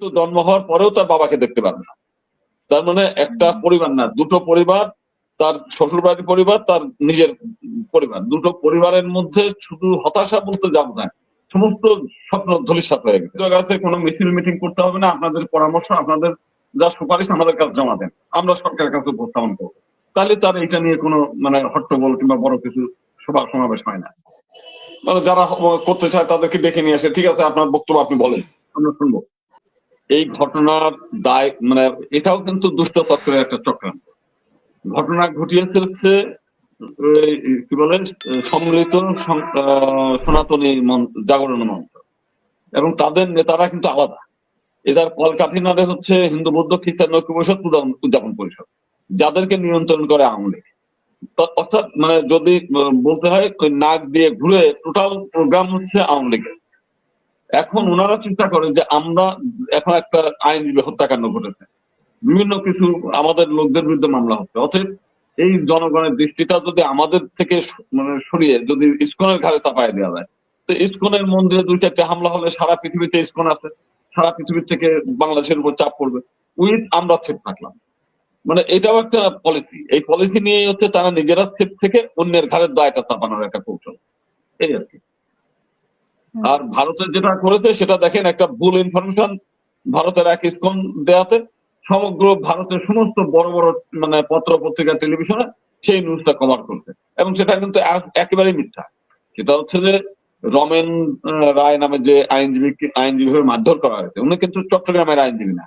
তো জন্ম হওয়ার পরেও তার বাবাকে দেখতে পারবে না। তার মানে একটা পরিবার না দুটো পরিবার তার শ্বশুর বাড়ির পরিবার তার নিজের পরিবার। দুটো পরিবারের মধ্যে শুধু হতাশা বলতে যাব না সমস্ত স্বপ্ন ধলিসাৎ হয়ে গেছে। কাছে কোনো মিছিল মিটিং করতে হবে না আপনাদের পরামর্শ আপনাদের যা সুপারিশ আমাদের কাছে জমা দেন। আমরা সরকারের কাছে উপস্থাপন করব। তাহলে তার এটা নিয়ে কোনো মানে হট্টগোল কিংবা বড় কিছু সভা সমাবেশ হয় না। মানে যারা করতে চায় তাদেরকে ডেকে নিয়ে আসে। ঠিক আছে আপনার বক্তব্য আপনি বলেন। আমরা শুনব। এই ঘটনার দায় মানে এটাও কিন্তু দুষ্ট তত্ত্বের একটা চক্রান্ত। ঘটনা ঘটিয়েছে হচ্ছে কি বলে, সম্মিলিত সনাতনী জাগরণ মঞ্চ। এবং তাদের নেতারা কিন্তু আলাদা। এদের কলকাঠিনারে হচ্ছে হিন্দু, বৌদ্ধ, খ্রিস্টান ঐক্য পরিষদ উদযাপন- পরিষদ, যাদেরকে নিয়ন্ত্রণ করে আওয়ামী লীগ। অর্থাৎ মানে যদি বলতে হয় নাক দিয়ে ঘুরে টোটাল প্রোগ্রাম হচ্ছে আওয়ামী লীগের। এখন ওনারা চিন্তা করেন যে আমরা এখন একটা আইনজীবী হত্যাকাণ্ড ঘটেছে। বিভিন্ন কিছু আমাদের লোকদের বিরুদ্ধে মামলা হচ্ছে। অতএব এই জনগণের দৃষ্টিটা যদি আমাদের থেকে মানে সরিয়ে যদি ইস্কনের ঘাড়ে চাপায় দেওয়া যায়, তো ইস্কনের মন্দিরে দুই চারটে হামলা হলে সারা পৃথিবীতে ইস্কন আছে, সারা পৃথিবীর থেকে বাংলাদেশের উপর চাপ পড়বে। উইথ আমরা সেফ থাকলাম। মানে এটাও একটা পলিসি এই পলিসি নিয়ে হচ্ছে তারা নিজেরা সেফ থেকে অন্যের ঘাড়ের দায়টা চাপানোর একটা কৌশল। এই আর কি। আর ভারতের যেটা করেছে সেটা দেখেন একটা ভুল ইনফরমেশন ভারতের এক ইস্কন দেয়াতে সমগ্র ভারতের সমস্ত বড় বড় মানে পত্র পত্রিকা টেলিভিশনে সেই নিউজটা কভার করছে। এবং সেটা কিন্তু একেবারেই মিথ্যা। সেটা হচ্ছে যে রমেন রায় নামে যে আইনজীবী আইনজীবী মারধর করা হয়েছে উনি কিন্তু চট্টগ্রামের আইনজীবী না।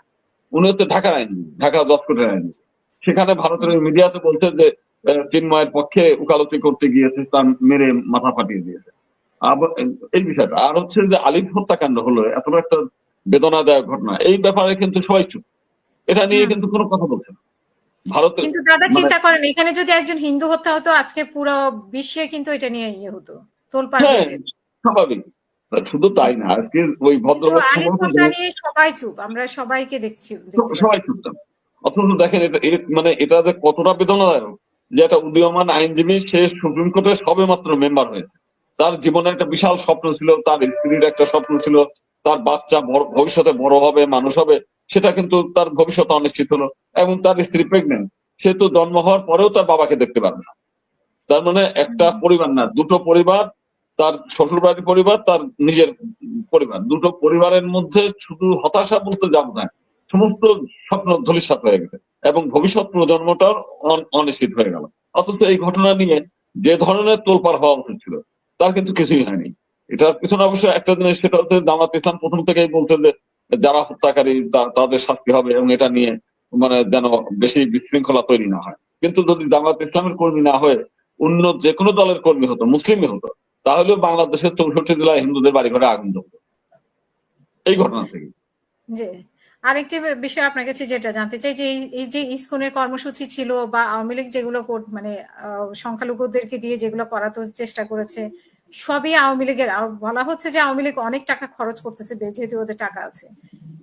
উনি হচ্ছে ঢাকার আইনজীবী ঢাকা দশ কোটের আইনজীবী। সেখানে ভারতের মিডিয়াতে বলছে যে আহ, চিন্ময়ের পক্ষে উকালতি করতে গিয়েছে তার মেরে মাথা ফাটিয়ে দিয়েছে। এই বিষয়টা। আর হচ্ছে যে আলিফ হত্যাকাণ্ড হলো এত একটা বেদনাদায়ক ঘটনা এই ব্যাপারে কিন্তু সবাই চুপ। এটা নিয়ে কিন্তু কোনো কথা বলছে না। ভারতে কিন্তু দাদা মানে- চিন্তা করেন এখানে যদি একজন হিন্দু হত্যা হতো আজকে পুরো বিশ্বে কিন্তু এটা নিয়ে ইয়ে হতো তোলপাড় হ্যাঁ। স্বাভাবিক। শুধু তাই না আজকে ওই ভদ্রলোক সবাই চুপ আমরা সবাইকে দেখছি সবাই চুপচাপ অথচ দেখেন এটা মানে এটা যে কতটা বেদনাদায়ক যে একটা উদীয়মান আইনজীবী সে সুপ্রিম কোর্টের সবে মাত্র মেম্বার হয়েছে। তার জীবনে একটা বিশাল স্বপ্ন ছিল, তার স্ত্রীর একটা স্বপ্ন ছিল, তার বাচ্চা ভবিষ্যতে বড় হবে, মানুষ হবে, সেটা কিন্তু তার ভবিষ্যৎ অনিশ্চিত হলো এবং তার স্ত্রী প্রেগনেন্ট সে তো জন্ম হওয়ার পরেও তার বাবাকে দেখতে পারবে না। তার মানে একটা পরিবার না, দুটো পরিবার, তার শ্বশুর বাড়ির পরিবার, তার নিজের পরিবার। দুটো পরিবারের মধ্যে শুধু হতাশা বলতে যাব না, সমস্ত স্বপ্ন ধলিসাৎ হয়ে গেছে এবং ভবিষ্যৎ প্রজন্মটার অন- অনিশ্চিত হয়ে গেল। অথচ এই ঘটনা নিয়ে যে ধরনের তোলপাড় হওয়া উচিত ছিল তার কিন্তু কিছুই হয়নি। এটার পিছনে অবশ্য একটা জিনিস সেটা হচ্ছে জামাত ইসলাম প্রথম থেকেই বলছে যে যারা হত্যাকারী তাদের শাস্তি হবে এবং এটা নিয়ে মানে যেন বেশি বিশৃঙ্খলা তৈরি না হয়। কিন্তু যদি জামাত ইসলামের কর্মী না হয়ে অন্য যে কোনো দলের কর্মী হতো, মুসলিমই হতো, তাহলেও বাংলাদেশের চৌষট্টি জেলায় হিন্দুদের বাড়ি ঘরে আগুন জ্বলতো এই ঘটনা থেকে। আরেকটি বিষয় আপনার কাছে যেটা জানতে চাই যে এই- যে ইসকনের কর্মসূচি ছিল বা আওয়ামী লীগ যেগুলো মানে সংখ্যালঘুদেরকে দিয়ে যেগুলো করাতে চেষ্টা করেছে সবই আওয়ামী লীগের। বলা হচ্ছে যে আওয়ামী লীগ অনেক টাকা খরচ করতেছে যেহেতু ওদের টাকা আছে।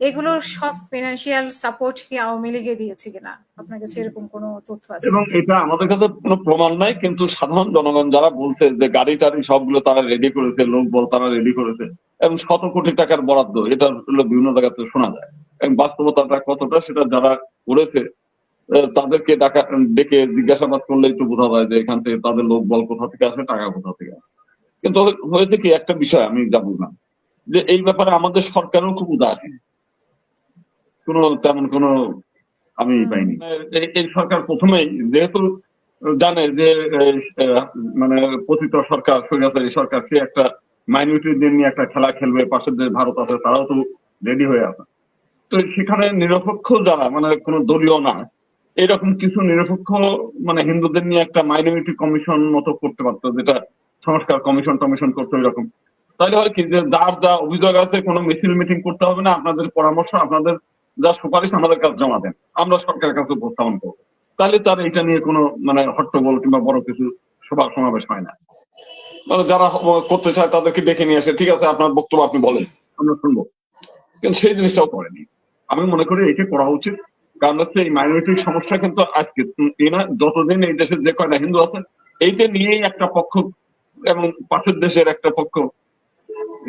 এগুলো সব ফিনান্সিয়াল সাপোর্ট কি আওয়ামী লীগে দিয়েছে কিনা? আপনার কাছে এরকম কোনো তথ্য আছে? এবং এটা আমাদের কাছে কোনো প্রমাণ নাই, কিন্তু সাধারণ জনগণ যারা বলছে যে গাড়ি টাড়ি সবগুলো তারা রেডি করেছে, লোক বল তারা রেডি করেছে, এবং শত কোটি টাকার বরাদ্দ, এটা বিভিন্ন জায়গাতে শোনা যায়। এবং বাস্তবতাটা কতটা সেটা যারা করেছে তাদেরকে ডাকা ডেকে জিজ্ঞাসাবাদ করলে একটু বোঝা যায় যে এখান থেকে তাদের লোক বল কোথা থেকে আসে, টাকা কোথা থেকে আসে। কিন্তু হয়ে- হয়েছে কি একটা বিষয় আমি যা না। যে এই ব্যাপারে আমাদের সরকারও খুব উদাসীন কোনো তেমন কোনো আমি পাইনি। এই- সরকার প্রথমেই যেহেতু জানে যে মানে পতিত সরকার স্বৈরাচারী সরকার সে একটা মাইনরিটিদের নিয়ে একটা খেলা খেলবে পাশের যে ভারত আছে তারাও তো রেডি হয়ে আছে। তো সেখানে নিরপেক্ষ যারা মানে কোনো দলীয় না এরকম কিছু নিরপেক্ষ মানে হিন্দুদের নিয়ে একটা মাইনরিটি কমিশন মতো করতে পারতো যেটা সংস্কার কমিশন টমিশন করতো এরকম তাহলে হয় কি যে যার যা অভিযোগ আছে কোনো মিছিল মিটিং করতে হবে না আপনাদের পরামর্শ আপনাদের যা সুপারিশ আমাদের কাছে জমা দেন। আমরা সরকারের কাছে উপস্থাপন করব। তাহলে তার এটা নিয়ে কোনো মানে হট্টগোল কিংবা বড় কিছু সভা সমাবেশ হয় না। মানে যারা করতে চায় তাদেরকে ডেকে নিয়ে আসে ঠিক আছে আপনার বক্তব্য আপনি বলেন আমরা শুনব। কিন্তু সেই জিনিসটাও করেনি। আমি মনে করি একে করা উচিত। কারণ হচ্ছে এই মাইনরিটির সমস্যা কিন্তু আজকে উম, এই না যতদিন এই দেশের যে কয়টা হিন্দু আছে এইটা নিয়েই একটা পক্ষ এবং পাশের দেশের একটা পক্ষ,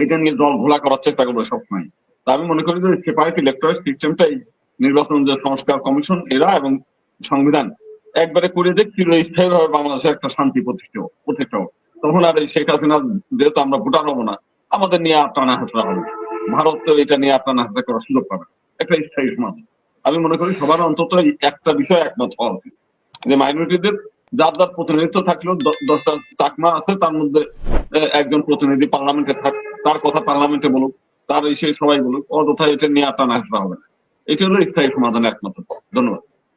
এটা নিয়ে জল ঘোলা করার চেষ্টা করবে সবসময়। তা আমি মনে করি যে সেপারেট ইলেকট্রনিক সিস্টেমটাই নির্বাচন যে সংস্কার কমিশন, এরা এবং সংবিধান একবারে করে দেখ চিরস্থায়ী ভাবে বাংলাদেশে একটা শান্তি প্রতিষ্ঠা প্রতিষ্ঠা। তখন আর এই শেখ হাসিনা যেহেতু আমরা ভোটার হব না, আমাদের নিয়ে আর টানা হাসরা হবে ভারত তো এটা নিয়ে আর টানা হাসরা করার সুযোগ পাবে একটা স্থায়ী সমাধান আমি মনে করি সবার অন্তত একটা বিষয় একমত হওয়া উচিত, যে মাইনরিটিদের যার যার প্রতিনিধিত্ব থাকলেও দশটা চাকমা আছে, তার মধ্যে একজন প্রতিনিধি পার্লামেন্টে থাক, তার কথা পার্লামেন্টে বলুক, তার এসে সবাই বলুক, অযথা এটা নিয়ে টানা হাসরা হবে এটা হলো স্থায়ী সমাধান একমাত্র ধন্যবাদ।